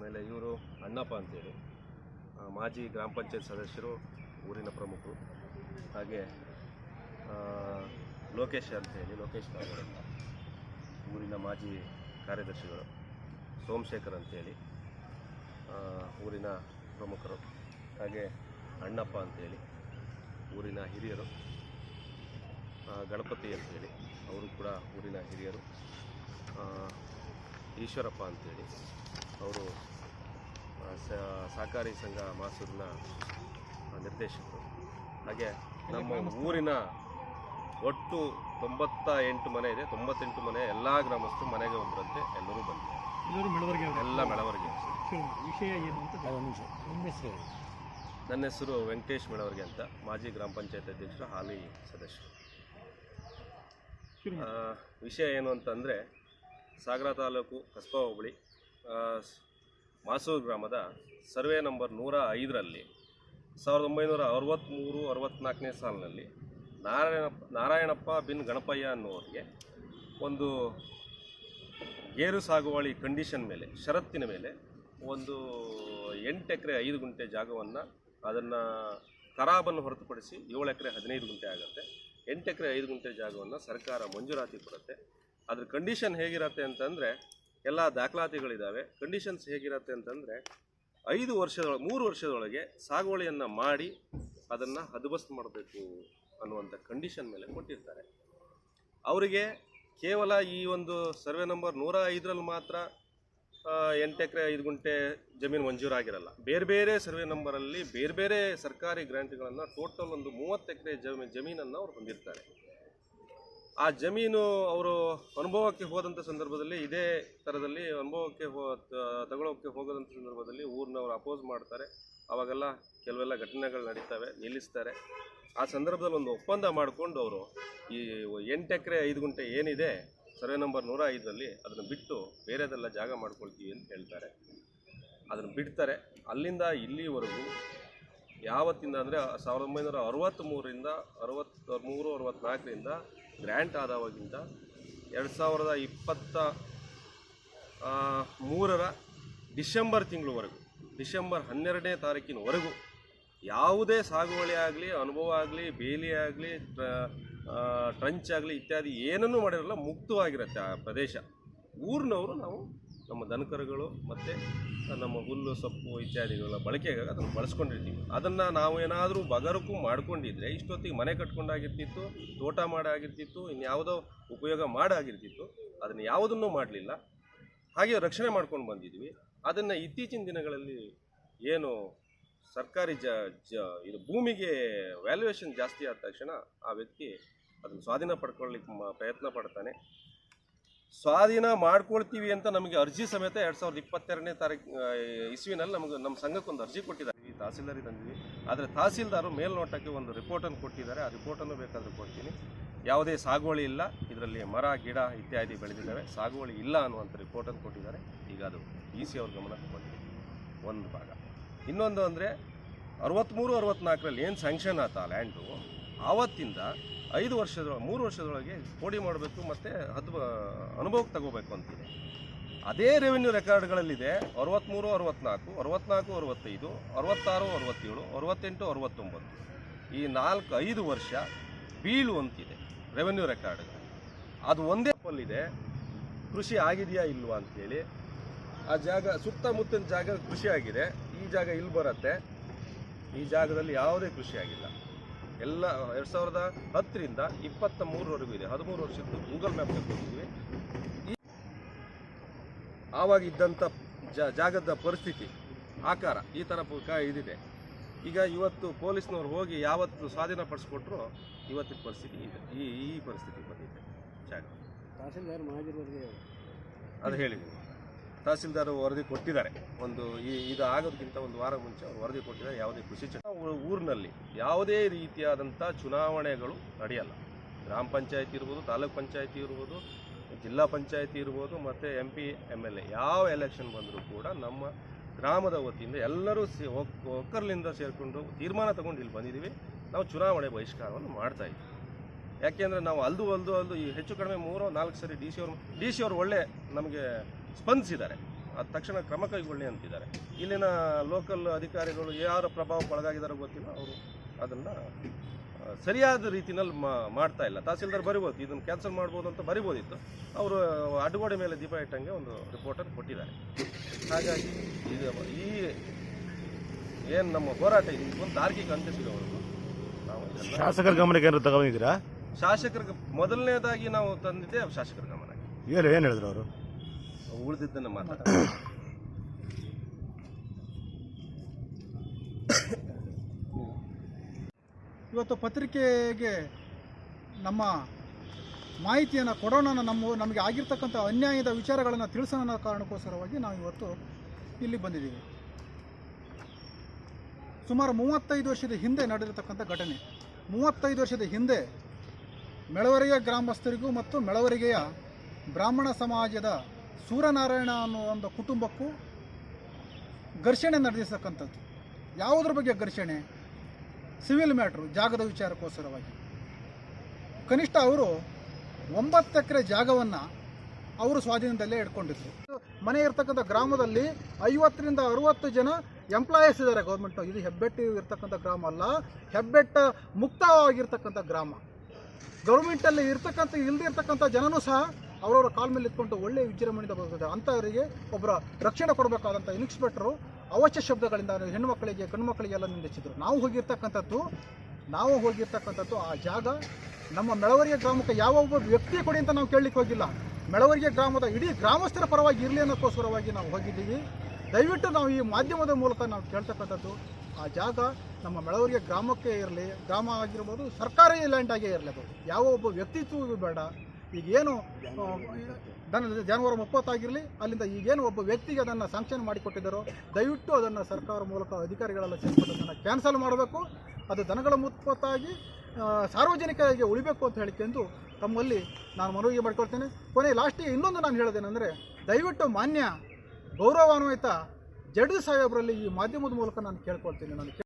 ಆಮೇಲೆ ಇವರು ಅಣ್ಣಪ್ಪ ಅಂತೇಳಿ. ಮಾಜಿ ಗ್ರಾಮ ಪಂಚಾಯತ್ ಸದಸ್ಯರು, ಊರಿನ ಪ್ರಮುಖರು. ಹಾಗೆ ಲೋಕೇಶ್ ಅಂತೇಳಿ, ಲೋಕೇಶ್ ಕಾಗೋಡ್ ಅಂತ. ಊರಿನ ಮಾಜಿ ಕಾರ್ಯದರ್ಶಿಗಳು. ಸೋಮಶೇಖರ್ ಅಂತೇಳಿ. ಊರಿನ ಪ್ರಮುಖರು. ಹಾಗೆ ಅಣ್ಣಪ್ಪ ಅಂತೇಳಿ, ಊರಿನ ಹಿರಿಯರು. ಗಣಪತಿ ಅಂತೇಳಿ, ಅವರು ಕೂಡ ಊರಿನ ಹಿರಿಯರು. ಈಶ್ವರಪ್ಪ ಅಂತೇಳಿ. ಅವರು ಸಹಕಾರಿ ಸಂಘ ಮಾಸೂರಿನ ನಿರ್ದೇಶಕರು. ಹಾಗೆ ನಮ್ಮ ಊರಿನ ಒಟ್ಟು ತೊಂಬತ್ತ ಎಂಟು ಮನೆ ಇದೆ. ತೊಂಬತ್ತೆಂಟು ಮನೆ ಎಲ್ಲ ಗ್ರಾಮಸ್ಥರು ಮನೆಗೆ ಒಬ್ಬರಂತೆ ಎಲ್ಲರೂ ಬಂದಿದ್ದಾರೆ ಎಲ್ಲರೂ ಮೆಳವರ್ಗೆ ಅವರು. ಎಲ್ಲ ಮೆಳವರಿಗೆ. ವಿಷಯ ಏನು ಅಂತ ಒಂದು ನಿಮಿಷ. ನಿಮ್ಮ ಹೆಸರು ನನ್ನ ಹೆಸರು ವೆಂಕಟೇಶ್ ಮೆಳವರ್ಗೆ ಅಂತ. ಮಾಜಿ ಗ್ರಾಮ ಪಂಚಾಯತ್ ಅಧ್ಯಕ್ಷರು ಹಾಲಿ ಸದಸ್ಯರು. ವಿಷಯ ಏನು ಅಂತಂದರೆ ಸಾಗರ ತಾಲೂಕು ಕಸ್ಬಾ ಹೋಬಳಿ ಮಾಸೂರು ಗ್ರಾಮದ ಸರ್ವೆ ನಂಬರ್ ನೂರ ಐದರಲ್ಲಿ ಸಾವಿರದ ಒಂಬೈನೂರ ಅರವತ್ತ್ಮೂರು ಅರವತ್ತ್ನಾಲ್ಕನೇ ಸಾಲಿನಲ್ಲಿ ನಾರಾಯಣಪ್ಪ ನಾರಾಯಣಪ್ಪ ಬಿನ್ ಗಣಪಯ್ಯ ಅನ್ನುವರಿಗೆ ಒಂದು ಗೇರು ಸಾಗುವಳಿ ಕಂಡೀಷನ್ ಮೇಲೆ, ಷರತ್ತಿನ ಮೇಲೆ ಒಂದು ಎಂಟು ಎಕರೆ, ಐದು ಗುಂಟೆ ಜಾಗವನ್ನು ಅದನ್ನು ಖರಾಬನ್ನು ಹೊರತುಪಡಿಸಿ ಏಳು ಎಕರೆ, ಹದಿನೈದು ಗುಂಟೆ ಆಗುತ್ತೆ. ಎಂಟು ಎಕರೆ, ಐದು ಗುಂಟೆ ಜಾಗವನ್ನು ಸರ್ಕಾರ ಮಂಜೂರಾತಿ ಕೊಡುತ್ತೆ. ಅದ್ರ ಕಂಡೀಷನ್ ಹೇಗಿರತ್ತೆ ಅಂತಂದರೆ ಎಲ್ಲ ದಾಖಲಾತಿಗಳಿದ್ದಾವೆ ಕಂಡೀಷನ್ಸ್ ಹೇಗಿರುತ್ತೆ ಅಂತಂದರೆ, ಐದು ವರ್ಷದೊಳಗೆ ಮೂರು ವರ್ಷದೊಳಗೆ ಸಾಗುವಳಿಯನ್ನು ಮಾಡಿ ಅದನ್ನು ಹದಬಸ್ತ್ ಮಾಡಬೇಕು ಅನ್ನುವಂಥ ಕಂಡೀಷನ್ ಮೇಲೆ ಕೊಟ್ಟಿರ್ತಾರೆ. ಅವರಿಗೆ ಕೇವಲ ಈ ಒಂದು ಸರ್ವೆ ನಂಬರ್ ನೂರ ಐದರಲ್ಲಿ ಮಾತ್ರ ಎಂಟು ಎಕರೆ, ಐದು ಗುಂಟೆ ಜಮೀನು ಮಂಜೂರಾಗಿರಲ್ಲ. ಬೇರೆ ಬೇರೆ ಸರ್ವೆ ನಂಬರಲ್ಲಿ ಬೇರೆ ಬೇರೆ ಸರ್ಕಾರಿ ಗ್ರ್ಯಾಂಟ್ಗಳನ್ನು ಟೋಟಲ್ ಒಂದು ಮೂವತ್ತು ಎಕರೆ ಜಮೀ, ಜಮೀನನ್ನು ಅವರು ಹೊಂದಿರ್ತಾರೆ. ಆ ಜಮೀನು ಅವರು ಅನುಭವಕ್ಕೆ ಹೋದಂಥ ಸಂದರ್ಭದಲ್ಲಿ ಇದೇ ಥರದಲ್ಲಿ ಅನುಭವಕ್ಕೆ ಹೋ ತಗೊಳ್ಳೋಕ್ಕೆ ಹೋಗೋದಂಥ ಸಂದರ್ಭದಲ್ಲಿ ಊರಿನವರು ಅಪೋಸ್ ಮಾಡ್ತಾರೆ. ಅವಾಗೆಲ್ಲ ಕೆಲವೆಲ್ಲ ಘಟನೆಗಳು ನಡೀತವೆ, ನಿಲ್ಲಿಸ್ತಾರೆ. ಆ ಸಂದರ್ಭದಲ್ಲಿ ಒಂದು ಒಪ್ಪಂದ ಮಾಡಿಕೊಂಡು ಅವರು ಈ ಎಂಟು ಎಕರೆ, ಐದು ಗುಂಟೆ ಏನಿದೆ, ಸರ್ವೆ ನಂಬರ್ ನೂರ ಐದರಲ್ಲಿ ಅದನ್ನು ಬಿಟ್ಟು ಬೇರೆದೆಲ್ಲ ಜಾಗ ಮಾಡ್ಕೊಳ್ತೀವಿ ಅಂತ ಹೇಳ್ತಾರೆ. ಅದನ್ನು ಬಿಡ್ತಾರೆ. ಅಲ್ಲಿಂದ ಇಲ್ಲಿವರೆಗೂ ಯಾವತ್ತಿಂದ ಅಂದರೆ ಸಾವಿರದ ಒಂಬೈನೂರ ಅರವತ್ತ್ಮೂರರಿಂದ ಅರವತ್ತ, ಮೂರು ಅರವತ್ತ್ನಾಲ್ಕರಿಂದ ಗ್ರ್ಯಾಂಟ್ ಆದವಾಗಿಂದ ಎರಡು ಸಾವಿರದ ಇಪ್ಪತ್ತ ಮೂರರ ಡಿಸೆಂಬರ್ ತಿಂಗಳವರೆಗೂ, ಡಿಸೆಂಬರ್ ಹನ್ನೆರಡನೇ ತಾರೀಕಿನವರೆಗೂ ಯಾವುದೇ ಸಾಗುವಳಿ ಆಗಲಿ, ಅನುಭವ ಆಗಲಿ, ಬೇಲಿ ಆಗಲಿ ಟ್ರಂಚ್ ಆಗಲಿ ಇತ್ಯಾದಿ ಏನನ್ನೂ ಮಾಡಿರಲ್ಲ, ಮುಕ್ತವಾಗಿರುತ್ತೆ ಆ ಪ್ರದೇಶ. ಊರಿನವರು ನಾವು ನಮ್ಮ ದನಕರುಗಳು ಮತ್ತು ನಮ್ಮ ಹುಲ್ಲು, ಸೊಪ್ಪು ಇತ್ಯಾದಿಗಳ ಬಳಕೆಗಾಗಿ ಅದನ್ನು ಬಳಸ್ಕೊಂಡಿರ್ತೀವಿ. ಅದನ್ನು ನಾವು ಏನಾದರೂ ಬಗರಕ್ಕೂ ಮಾಡ್ಕೊಂಡಿದ್ರೆ ಇಷ್ಟೊತ್ತಿಗೆ ಮನೆ ಕಟ್ಕೊಂಡಾಗಿರ್ತಿತ್ತು, ತೋಟ ಮಾಡಾಗಿರ್ತಿತ್ತು ಇನ್ಯಾವುದೋ ಉಪಯೋಗ ಮಾಡಾಗಿರ್ತಿತ್ತು, ಅದನ್ನು ಯಾವುದನ್ನು ಮಾಡಲಿಲ್ಲ. ಹಾಗೆ ರಕ್ಷಣೆ ಮಾಡ್ಕೊಂಡು ಬಂದಿದ್ವಿ. ಅದನ್ನು ಇತ್ತೀಚಿನ ದಿನಗಳಲ್ಲಿ ಏನು ಸರ್ಕಾರಿ ಜ ಜ, ಇದು ಭೂಮಿಗೆ ವ್ಯಾಲ್ಯೂಯೇಷನ್ ಜಾಸ್ತಿ ಆದ ತಕ್ಷಣ ಆ ವ್ಯಕ್ತಿ ಅದನ್ನು ಸ್ವಾಧೀನ ಪಡ್ಕೊಳ್ಳಿಕ್ಕೆ ಪ್ರಯತ್ನ ಪಡ್ತಾನೆ. ಸ್ವಾಧೀನ ಮಾಡ್ಕೊಳ್ತೀವಿ ಅಂತ ನಮಗೆ ಅರ್ಜಿ ಸಮೇತ ಎರಡು ಸಾವಿರದ ಇಪ್ಪತ್ತೆರಡನೇ ತಾರೀಕು ಇಸ್ವಿನಲ್ಲಿ ನಮಗೆ ನಮ್ಮ ಸಂಘಕ್ಕೊಂದು ಅರ್ಜಿ ಕೊಟ್ಟಿದ್ದಾರೆ. ಈ ತಹಸೀಲ್ದಾರಿಗೆ ತಂದಿದ್ವಿ ಆದರೆ ತಹಸೀಲ್ದಾರು ಮೇಲ್ನೋಟಕ್ಕೆ ಒಂದು ರಿಪೋರ್ಟನ್ನು ಕೊಟ್ಟಿದ್ದಾರೆ. ಆ ರಿಪೋರ್ಟನ್ನು ಬೇಕಾದರೂ ಕೊಡ್ತೀನಿ. ಯಾವುದೇ ಸಾಗುವಳಿ ಇಲ್ಲ. ಇದರಲ್ಲಿ ಮರ, ಗಿಡ ಇತ್ಯಾದಿ ಬೆಳೆದಿದ್ದಾವೆ. ಸಾಗುವಳಿ ಇಲ್ಲ ಅನ್ನುವಂಥ ರಿಪೋರ್ಟನ್ನು ಕೊಟ್ಟಿದ್ದಾರೆ. ಈಗ ಅದು ಇ ಸಿ ಅವ್ರ ಗಮನಕ್ಕೆ ಬಂದಿದೆ. ಒಂದು ಭಾಗ. ಇನ್ನೊಂದು ಅಂದರೆ ಅರವತ್ತ್ಮೂರು ಅರವತ್ತ್ನಾಲ್ಕರಲ್ಲಿ ಏನು ಸ್ಯಾಂಕ್ಷನ್ ಆತ ಲ್ಯಾಂಡು ಆವತ್ತಿಂದ ಐದು ವರ್ಷದ, ಮೂರು ವರ್ಷದೊಳಗೆ ಕೋಡಿ ಮಾಡಬೇಕು ಮತ್ತು ಅದು ಅನುಭವಕ್ಕೆ ತಗೋಬೇಕು ಅಂತಿದೆ ಅದೇ ರೆವೆನ್ಯೂ ರೆಕಾರ್ಡ್ಗಳಲ್ಲಿದೆ ಅರವತ್ತ್ಮೂರು ಅರವತ್ನಾಲ್ಕು ಅರವತ್ನಾಲ್ಕು, ಅರವತ್ತೈದು, ಅರವತ್ತಾರು, ಅರವತ್ತೇಳು, ಅರವತ್ತೆಂಟು, ಅರವತ್ತೊಂಬತ್ತು. ಈ ನಾಲ್ಕು, ಐದು ವರ್ಷ ಬೀಳು ಅಂತಿದೆ ರೆವೆನ್ಯೂ ರೆಕಾರ್ಡ್ಗಳು ಅದು ಒಂದೇ ಪಲ್ಲಿದೆ ಕೃಷಿ ಆಗಿದೆಯಾ ಇಲ್ವಾ ಅಂಥೇಳಿ ಆ ಜಾಗ ಸುತ್ತಮುತ್ತಿನ ಜಾಗ ಕೃಷಿ ಆಗಿದೆ, ಈ ಜಾಗ ಇಲ್ಲಿ ಬರುತ್ತೆ. ಈ ಜಾಗದಲ್ಲಿ ಯಾವುದೇ ಕೃಷಿ ಆಗಿಲ್ಲ. ಎಲ್ಲ ಎರಡು ಸಾವಿರದ ಹತ್ತರಿಂದ ಇಪ್ಪತ್ತ ಮೂರವರೆಗೂ ಇದೆ. ಹದಿಮೂರು ವರ್ಷದ್ದು ಗೂಗಲ್ ಮ್ಯಾಪ್ ತೆಗೆದುಕೊಂಡಿದ್ದೀವಿ ಈ ಆವಾಗ ಇದ್ದಂಥ ಜ- ಜಾಗದ ಪರಿಸ್ಥಿತಿ ಆಕಾರ ಈ ಥರ ಕ- ಇದಿದೆ. ಈಗ ಇವತ್ತು ಪೊಲೀಸ್ನವ್ರು ಹೋಗಿ ಯಾವತ್ತು ಸ್ವಾಧೀನ ಪಡಿಸ್ಕೊಟ್ರು ಇವತ್ತಿನ ಪರಿಸ್ಥಿತಿ ಇದೆ. ಈ ಈ ಪರಿಸ್ಥಿತಿ ಬಂದಿದೆ. ಜಾಗ. ಅದು ಹೇಳಿದ್ದೀನಿ ತಹಸೀಲ್ದಾರ್ ವರದಿ ಕೊಟ್ಟಿದ್ದಾರೆ. ಒಂದು ಈ ಇದು ಆಗೋದಕ್ಕಿಂತ ಒಂದು ವಾರ ಮುಂಚೆ ಅವರು ವರದಿ ಕೊಟ್ಟಿದ್ದಾರೆ, ಯಾವುದೇ ಕೃಷಿ ಊರಿನಲ್ಲಿ ಯಾವುದೇ ರೀತಿಯಾದಂಥ ಚುನಾವಣೆಗಳು ನಡೆಯಲ್ಲ. ಗ್ರಾಮ ಪಂಚಾಯತಿ ಇರ್ಬೋದು, ತಾಲೂಕ್ ಪಂಚಾಯತಿ ಇರ್ಬೋದು, ಜಿಲ್ಲಾ ಪಂಚಾಯತಿ ಇರ್ಬೋದು, ಮತ್ತು M P M L A ಯಾವ ಎಲೆಕ್ಷನ್ ಬಂದರೂ ಕೂಡ ನಮ್ಮ ಗ್ರಾಮದ ವತಿಯಿಂದ ಎಲ್ಲರೂ ಸೇ ಒಕ್- ಒಕ್ಕರ್ಲಿಂದ ಸೇರಿಕೊಂಡು ತೀರ್ಮಾನ ತಗೊಂಡು ಇಲ್ಲಿ ಬಂದಿದ್ದೀವಿ. ನಾವು ಚುನಾವಣೆ ಬಹಿಷ್ಕಾರವನ್ನು ಮಾಡ್ತಾ ಇದ್ದೀವಿ. ಯಾಕೆಂದರೆ ನಾವು ಅಲ್ದು ಅಲ್ದು ಅಲ್ದು ಈ ಹೆಚ್ಚು ಕಡಿಮೆ ಮೂರು ನಾಲ್ಕು ಸರಿ ಡಿ ಸಿ ಅವರು ಡಿ ಸಿ ಅವರು ಒಳ್ಳೆ ನಮಗೆ ಸ್ಪಂದಿಸಿದ್ದಾರೆ. ಆ ತಕ್ಷಣ ಕ್ರಮ ಕೈಗೊಳ್ಳಿ ಅಂತಿದ್ದಾರೆ. ಇಲ್ಲಿನ ಲೋಕಲ್ ಅಧಿಕಾರಿಗಳು ಯಾರ ಪ್ರಭಾವಕ್ಕೆ ಒಳಗಾಗಿದ್ದಾರೋ ಗೊತ್ತಿಲ್ಲ. ಅವರು ಅದನ್ನು ಸರಿಯಾದ ರೀತಿನಲ್ಲಿ ಮಾಡ್ತಾ ಇಲ್ಲ. ತಹಸೀಲ್ದಾರ್ ಬರಿಬೋದು. ಇದನ್ನು ಕ್ಯಾನ್ಸಲ್ ಮಾಡ್ಬೋದು ಅಂತ ಬರಿಬೋದಿತ್ತು. ಅವರು ಅಡುಗೋಡೆ ಮೇಲೆ ದೀಪ ಇಟ್ಟಂಗೆ ಒಂದು ರಿಪೋರ್ಟನ್ನು ಕೊಟ್ಟಿದ್ದಾರೆ. ಹಾಗಾಗಿ ಇದು ಈ ಏನು ನಮ್ಮ ಹೋರಾಟ ಇದೆ? ಒಂದು ತಾರ್ಕಿಕ ಅಂತ್ಯ ಸಿಗೋವರೆಗೂ ನಾವು ಶಾಸಕರ ಗಮನಕ್ಕೆ ಏನಾದ್ರು ತಗೊಂಡಿದ್ದೀರಾ? ಶಾಸಕರಿಗೆ ಮೊದಲನೇದಾಗಿ ನಾವು ತಂದಿದ್ದೆ ಶಾಸಕರ ಗಮನಕ್ಕೆ. ಏನು ಏನು ಹೇಳಿದ್ರು ಅವರು? ಉಳಿದಿದ್ದನ್ನು ಮಾತಾಡ. ಇವತ್ತು ಪತ್ರಿಕೆಗೆ ನಮ್ಮ ಮಾಹಿತಿಯನ್ನು ಕೊಡೋಣ ನಮ್ಮ ನಮಗೆ ಆಗಿರ್ತಕ್ಕಂಥ ಅನ್ಯಾಯದ ವಿಚಾರಗಳನ್ನು ತಿಳಿಸೋಣ ಕಾರಣಕ್ಕೋಸ್ಕರವಾಗಿ ನಾವು ಇವತ್ತು ಇಲ್ಲಿ ಬಂದಿದ್ದೀವಿ. ಸುಮಾರು ಮೂವತ್ತೈದು ವರ್ಷದ ಹಿಂದೆ ನಡೆದಿರತಕ್ಕಂಥ ಘಟನೆ. ಮೂವತ್ತೈದು ವರ್ಷದ ಹಿಂದೆ ಮೆಳವರಿಗೆಯ ಗ್ರಾಮಸ್ಥರಿಗೂ ಮತ್ತು ಮೆಳವರಿಗೆಯ ಬ್ರಾಹ್ಮಣ ಸಮಾಜದ ಸೂರ್ಯನಾರಾಯಣ ಅನ್ನೋ ಒಂದು ಕುಟುಂಬಕ್ಕೂ ಘರ್ಷಣೆ ನಡೆದಿರ್ತಕ್ಕಂಥದ್ದು ಯಾವುದ್ರ ಬಗ್ಗೆ ಘರ್ಷಣೆ? ಸಿವಿಲ್ ಮ್ಯಾಟ್ರು, ಜಾಗದ ವಿಚಾರಕ್ಕೋಸ್ಕರವಾಗಿ. ಕನಿಷ್ಠ ಅವರು ಒಂಬತ್ತು ಎಕರೆ ಜಾಗವನ್ನು ಅವರು ಸ್ವಾಧೀನದಲ್ಲೇ ಇಟ್ಕೊಂಡಿದ್ರು. ಮನೆ ಇರ್ತಕ್ಕಂಥ ಗ್ರಾಮದಲ್ಲಿ ಐವತ್ತರಿಂದ ಅರುವತ್ತು ಜನ ಎಂಪ್ಲಾಯೀಸ್ ಇದ್ದಾರೆ ಗೌರ್ಮೆಂಟು ಇದು ಹೆಬ್ಬೆಟ್ಟು ಇರ್ತಕ್ಕಂಥ ಗ್ರಾಮ ಅಲ್ಲ, ಹೆಬ್ಬೆಟ್ಟ ಮುಕ್ತವಾಗಿರ್ತಕ್ಕಂಥ ಗ್ರಾಮ. ಗೌರ್ಮೆಂಟಲ್ಲಿ ಇರ್ತಕ್ಕಂಥ ಇಲ್ಲದೇ ಇರ್ತಕ್ಕಂಥ ಜನನೂ ಸಹ ಅವರವರ ಕಾಲ ಮೇಲೆ ಇಟ್ಕೊಂಡು ಒಳ್ಳೆಯ ವಿಜೃಂಭಣೆಯಿಂದ ಬರ್ತದೆ ಅಂಥವರಿಗೆ ಒಬ್ಬರ ರಕ್ಷಣೆ ಕೊಡಬೇಕಾದಂಥ ಇನ್ಸ್ಪೆಕ್ಟರು ಅವಶ್ಯ ಶಬ್ದಗಳಿಂದ ಹೆಣ್ಣು ಮಕ್ಕಳಿಗೆ ಕಣ್ಣು ಗಂಡುಮಕ್ಕಳಿಗೆಲ್ಲ ನಿಂದಿಸಿದ್ರು. ನಾವು ಹೋಗಿರ್ತಕ್ಕಂಥದ್ದು ನಾವು ಹೋಗಿರ್ತಕ್ಕಂಥದ್ದು ಆ ಜಾಗ ನಮ್ಮ ಮೆಳವರಿಯ ಗ್ರಾಮಕ್ಕೆ ಯಾವ ಒಬ್ಬ ವ್ಯಕ್ತಿ ಕೊಡಿ ಅಂತ ನಾವು ಕೇಳಲಿಕ್ಕೆ ಹೋಗಿಲ್ಲ. ಮೆಳವರಿಗೆ ಗ್ರಾಮದ ಇಡೀ ಗ್ರಾಮಸ್ಥರ ಪರವಾಗಿ ಇರಲಿ ಅನ್ನೋಕ್ಕೋಸ್ಕರವಾಗಿ ನಾವು ಹೋಗಿದ್ದೀವಿ. ದಯವಿಟ್ಟು ನಾವು ಈ ಮಾಧ್ಯಮದ ಮೂಲಕ ನಾವು ಕೇಳ್ತಕ್ಕಂಥದ್ದು, ಆ ಜಾಗ ನಮ್ಮ ಮೆಳವರಿಗೆ ಗ್ರಾಮಕ್ಕೆ ಇರಲಿ, ಗ್ರಾಮ ಆಗಿರ್ಬೋದು, ಸರ್ಕಾರಿ ಲ್ಯಾಂಡ್ ಆಗೇ ಇರಲಿ ಅದು. ಯಾವ ಒಬ್ಬ ವ್ಯಕ್ತಿತ್ವವೂ ಬೇಡ. ಈಗೇನು ದನ ಜಾನುವಾರು ಮುಪ್ಪತ್ತಾಗಿರಲಿ ಅಲ್ಲಿಂದ ಈಗೇನು ಒಬ್ಬ ವ್ಯಕ್ತಿಗೆ ಅದನ್ನು ಸ್ಯಾಂಕ್ಷನ್ ಮಾಡಿಕೊಟ್ಟಿದ್ದಾರೋ ದಯವಿಟ್ಟು ಅದನ್ನು ಸರ್ಕಾರ ಮೂಲಕ ಅಧಿಕಾರಿಗಳೆಲ್ಲ ಸೇರಿಕೊಂಡು ಅದನ್ನು ಕ್ಯಾನ್ಸಲ್ ಮಾಡಬೇಕು. ಅದು ದನಗಳ ಮುಪ್ಪತ್ತಾಗಿ ಸಾರ್ವಜನಿಕರಿಗೆ ಉಳಿಬೇಕು ಅಂತ ಹೇಳಿಕೊಂಡು ತಮ್ಮಲ್ಲಿ ನಾನು ಮನವಿ ಮಾಡ್ಕೊಳ್ತೇನೆ. ಕೊನೆ ಲಾಸ್ಟಿಗೆ ಇನ್ನೊಂದು ನಾನು ಹೇಳೋದೇನೆಂದರೆ ದಯವಿಟ್ಟು ಮಾನ್ಯ ಗೌರವಾನ್ವಿತ ಜಡ್ಜ್ ಸಾಹೇಬರಲ್ಲಿ ಈ ಮಾಧ್ಯಮದ ಮೂಲಕ ನಾನು ಕೇಳ್ಕೊಳ್ತೀನಿ ನಾನು